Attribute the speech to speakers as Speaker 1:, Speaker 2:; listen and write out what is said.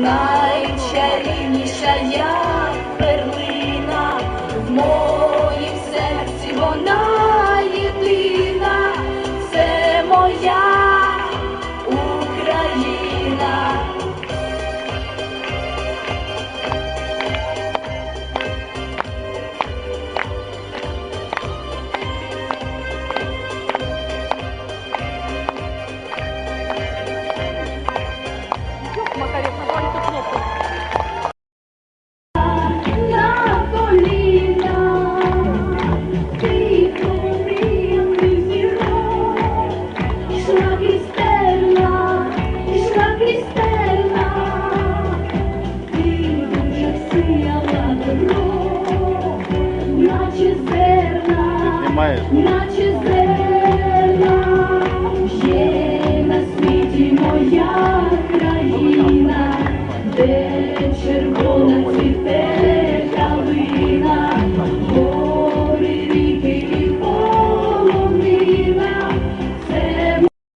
Speaker 1: night. Наче зерна, є на світі моя країна, де